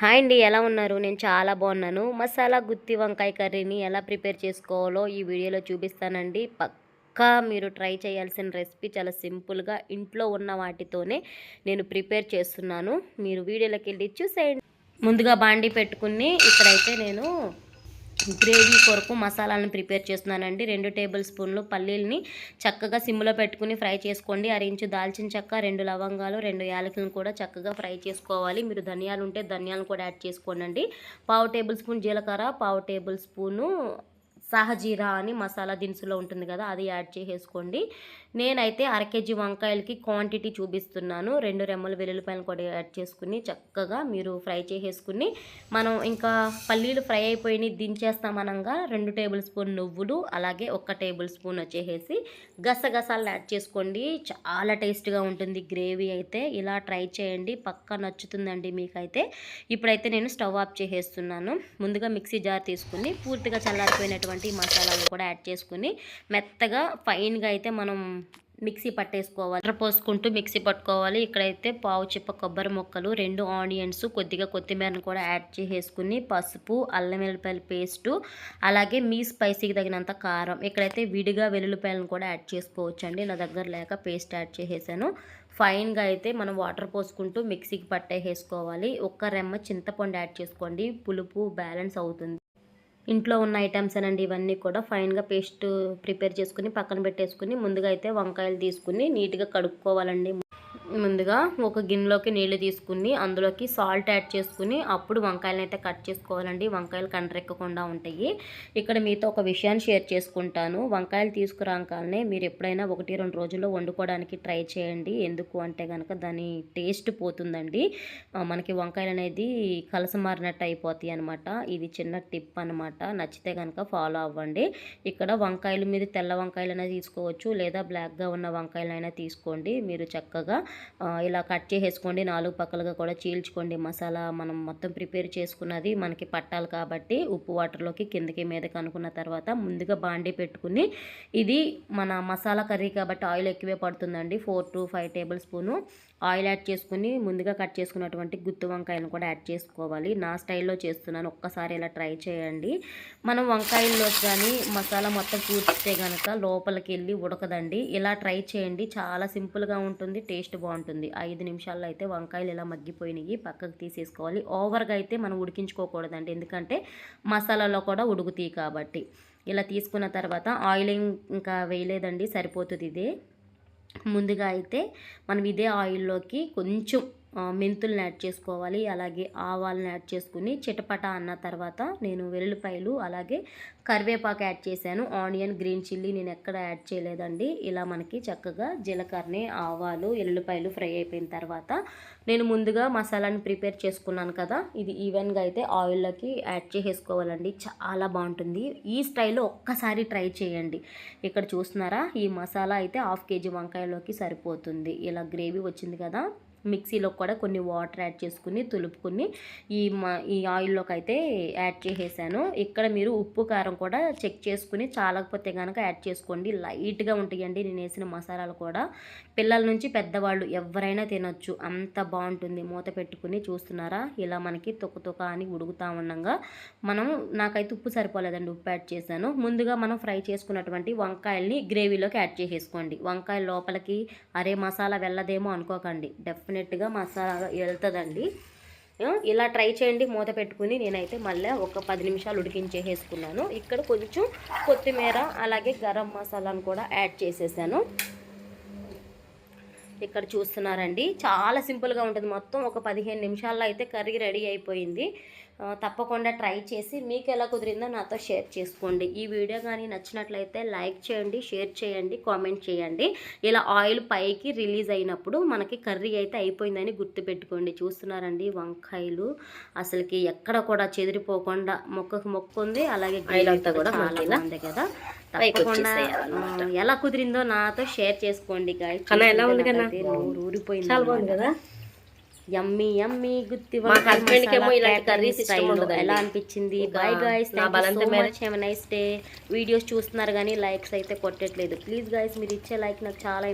Hi అండి ఎలా ఉన్నారు? నేను చాలా బాగున్నాను. మసాలా గుత్తి వంకాయ కర్రీని ఎలా ప్రిపేర్ చేసుకోవాలో ఈ వీడియోలో చూపిస్తానండి. పక్కా మీరు ట్రై చేయాల్సిన రెసిపీ చాలా సింపుల్గా ఇంట్లో ఉన్న వాటితోనే నేను ప్రిపేర్ చేస్తున్నాను. మీరు వీడియోలోకి వెళ్ళి చూసేయండి. ముందుగా బాండి పెట్టుకుని ఇక్కడైతే నేను గ్రేవీ కొరకు మసాలాలను ప్రిపేర్ చేస్తున్నానండి. రెండు టేబుల్ స్పూన్లు పల్లీలని చక్కగా సిమ్లో పెట్టుకుని ఫ్రై చేసుకోండి. అరించు దాల్చిన చెక్క రెండు లవంగాలు రెండు యాలకులను కూడా చక్కగా ఫ్రై చేసుకోవాలి. మీరు ధనియాలు ఉంటే ధనియాలను కూడా యాడ్ చేసుకోండి పావు టేబుల్ స్పూన్ జీలకర్ర పావు టేబుల్ స్పూను సహజీరా అని మసాలా దినుసులో ఉంటుంది కదా అది యాడ్ చేసేసుకోండి. నేనైతే అర కేజీ వంకాయలకి క్వాంటిటీ చూపిస్తున్నాను. రెండు రెమ్మల వెల్లుల్లిపాయలు కూడా యాడ్ చేసుకుని చక్కగా మీరు ఫ్రై చేసేసుకుని మనం ఇంకా పల్లీలు ఫ్రై అయిపోయి దించేస్తామనగా రెండు టేబుల్ స్పూన్ నువ్వులు అలాగే ఒక టేబుల్ స్పూన్ వచ్చేసేసి గసగసాలను యాడ్ చేసుకోండి. చాలా టేస్ట్గా ఉంటుంది గ్రేవీ అయితే. ఇలా ట్రై చేయండి. పక్కా నచ్చుతుందండి మీకైతే. ఇప్పుడైతే నేను స్టవ్ ఆఫ్ చేసేస్తున్నాను. ముందుగా మిక్సీ జార్ తీసుకుని పూర్తిగా చల్లారిపోయినటువంటి మసాలాలు కూడా యాడ్ చేసుకుని మెత్తగా ఫైన్గా అయితే మనం మిక్సీ పట్టేసుకోవాలి. వాటర్ పోసుకుంటూ మిక్సీ పట్టుకోవాలి. ఇక్కడైతే పావు చిప్ప కొబ్బరి ముక్కలు రెండు ఆనియన్స్ కొద్దిగా కొత్తిమీరను కూడా యాడ్ చేసేసుకుని పసుపు అల్లం వెల్లిపాయల పేస్టు అలాగే మీ స్పైసీకి తగినంత కారం. ఇక్కడైతే విడిగా వెల్లుల్లిపాయలను కూడా యాడ్ చేసుకోవచ్చండి. నా దగ్గర లేక పేస్ట్ యాడ్ చేసేసాను. ఫైన్గా అయితే మనం వాటర్ పోసుకుంటూ మిక్సీకి పట్టేసుకోవాలి ఒక్క రెమ్మ చింతపండు యాడ్ చేసుకోండి. పులుపు బ్యాలెన్స్ అవుతుంది. ఇంట్లో ఉన్న ఐటమ్స్ అనండి ఇవన్నీ కూడా ఫైన్గా పేస్ట్ ప్రిపేర్ చేసుకుని పక్కన పెట్టేసుకుని ముందుగా అయితే వంకాయలు తీసుకుని నీట్గా కడుక్కోవాలండి. ముందుగా ఒక గిన్నెలోకి నీళ్ళు తీసుకుని అందులోకి సాల్ట్ యాడ్ చేసుకుని అప్పుడు వంకాయలను అయితే కట్ చేసుకోవాలండి. వంకాయలు కండ్రెక్కకుండా ఉంటాయి. ఇక్కడ మీతో ఒక విషయాన్ని షేర్ చేసుకుంటాను. వంకాయలు తీసుకురాకాలనే మీరు ఎప్పుడైనా ఒకటి రెండు రోజుల్లో వండుకోవడానికి ట్రై చేయండి. ఎందుకు అంటే కనుక దాని టేస్ట్ పోతుందండి. మనకి వంకాయలు అనేది కలసమారినట్టు అయిపోతాయి అనమాట ఇది చిన్న టిప్ అనమాట నచ్చితే కనుక ఫాలో అవ్వండి. ఇక్కడ వంకాయల మీద తెల్ల వంకాయలైనా తీసుకోవచ్చు. లేదా బ్లాక్గా ఉన్న వంకాయలైనా తీసుకోండి. మీరు చక్కగా ఇలా కట్ చేసేసుకోండి నాలుగు పక్కలుగా కూడా చీల్చుకోండి. మసాలా మనం మొత్తం ప్రిపేర్ చేసుకున్నది మనకి పట్టాలి కాబట్టి ఉప్పు వాటర్లోకి కిందకి మీదకి అనుకున్న తర్వాత ముందుగా బాండీ పెట్టుకుని ఇది మన మసాలా కర్రీ కాబట్టి ఆయిల్ ఎక్కువే పడుతుందండి. Four to five tablespoon. Oil add చేసుకుని ముందుగా కట్ చేసుకున్నటువంటి గుత్తి వంకాయలను కూడా యాడ్ చేసుకోవాలి. నా స్టైల్లో చేస్తున్నాను. ఒక్కసారి ఇలా ట్రై చేయండి. మనం వంకాయల్లో కానీ మసాలా మొత్తం కూర్చితే కనుక లోపలికి వెళ్ళి ఉడకదండి. ఇలా ట్రై చేయండి. చాలా సింపుల్గా ఉంటుంది. టేస్ట్ బాగుంటుంది. ఐదు నిమిషాల్లో అయితే వంకాయలు ఇలా మగ్గిపోయినాయి. పక్కకు తీసేసుకోవాలి. ఓవర్గా అయితే మనం ఉడికించుకోకూడదండి. ఎందుకంటే మసాలాలో కూడా ఉడుకుతాయి కాబట్టి. ఇలా తీసుకున్న తర్వాత ఆయిలింగ్ ఇంకా వేయలేదండి. సరిపోతుంది ఇదే. ముందుగా అయితే మనం ఇదే ఆయిల్లోకి కొంచెం మెంతులను యాడ్ చేసుకోవాలి. అలాగే ఆవాలను యాడ్ చేసుకుని చిటపట అన్న తర్వాత నేను వెల్లుల్లిపాయలు అలాగే కరివేపాకు యాడ్ చేశాను. ఆనియన్ గ్రీన్ చిల్లీ నేను ఎక్కడ యాడ్ చేయలేదండి. ఇలా మనకి చక్కగా జీలకర్రని ఆవాలు ఎల్లుల్లిపాయలు ఫ్రై అయిపోయిన తర్వాత నేను ముందుగా మసాలాని ప్రిపేర్ చేసుకున్నాను కదా. ఇది ఈవెన్గా అయితే ఆయిల్లోకి యాడ్ చేసేసుకోవాలండి. చాలా బాగుంటుంది. ఈ స్టైల్లో ఒక్కసారి ట్రై చేయండి. ఇక్కడ చూస్తున్నారా? ఈ మసాలా అయితే హాఫ్ కేజీ వంకాయలోకి సరిపోతుంది. ఇలా గ్రేవీ వచ్చింది కదా. మిక్సీలో కూడా కొన్ని వాటర్ యాడ్ చేసుకుని తులుపుకుని ఈ మా ఈ ఆయిల్లోకి అయితే యాడ్ చేసేసాను. ఇక్కడ మీరు ఉప్పు కారం కూడా చెక్ చేసుకుని చాలకపోతే కనుక యాడ్ చేసుకోండి. లైట్గా ఉంటాయండి నేను వేసిన మసాలాలు కూడా. పిల్లల నుంచి పెద్దవాళ్ళు ఎవరైనా తినొచ్చు. అంత బాగుంటుంది. మూత పెట్టుకుని చూస్తున్నారా? ఇలా మనకి తొక్క తొక్క అని ఉడుకుతా ఉండగా. మనం నాకైతే ఉప్పు సరిపోలేదండి. ఉప్పు యాడ్ చేశాను. ముందుగా మనం ఫ్రై చేసుకున్నటువంటి వంకాయల్ని గ్రేవీలోకి యాడ్ చేసేసుకోండి. వంకాయ లోపలికి అరే మసాలా వెళ్ళదేమో అనుకోకండి. డెఫ్ చెప్పినట్టుగా మసాలా వెళ్తుందండి. ఇలా ట్రై చేయండి. మూత పెట్టుకుని నేనైతే మళ్ళీ ఒక పది నిమిషాలు ఉడికించేసుకున్నాను ఇక్కడ కొంచెం కొత్తిమీర అలాగే గరం మసాలాను కూడా యాడ్ చేసేసాను. ఇక్కడ చూస్తున్నారండి. చాలా సింపుల్గా ఉంటుంది. మొత్తం ఒక పదిహేను నిమిషాల్లో అయితే కర్రీ రెడీ అయిపోయింది. తప్పకుండా ట్రై చేసి మీకు ఎలా కుదిరిందో నాతో షేర్ చేసుకోండి. ఈ వీడియో కానీ నచ్చినట్లయితే లైక్ చేయండి షేర్ చేయండి కామెంట్ చేయండి. ఇలా ఆయిల్ పైకి రిలీజ్ అయినప్పుడు మనకి కర్రీ అయితే అయిపోయిందని గుర్తుపెట్టుకోండి. చూస్తున్నారండి వంకాయలు. అసలుకి ఎక్కడ కూడా చెదిరిపోకుండా మొక్కకు మొక్క ఉంది. అలాగే కూడా ఉంది కదా. తప్పకుండా ఎలా కుదిరిందో నాతో షేర్ చేసుకోండి ఎలా ఉంది కదా ఊరిపోయింది కదా? యమ్మీ యమ్మీ గుత్తి మా husband కేమో ఇలాంటి curries ఇష్టం ఉండదండి. ఎలా అనిపించింది? బాయ్ గాయస్ నా బలంత నైస్ డే వీడియోస్ చూస్తున్నారు కానీ లైక్స్ అయితే కొట్టట్లేదు. ప్లీజ్ గాయస్ మీరు ఇచ్చే లైక్ నాకు చాలా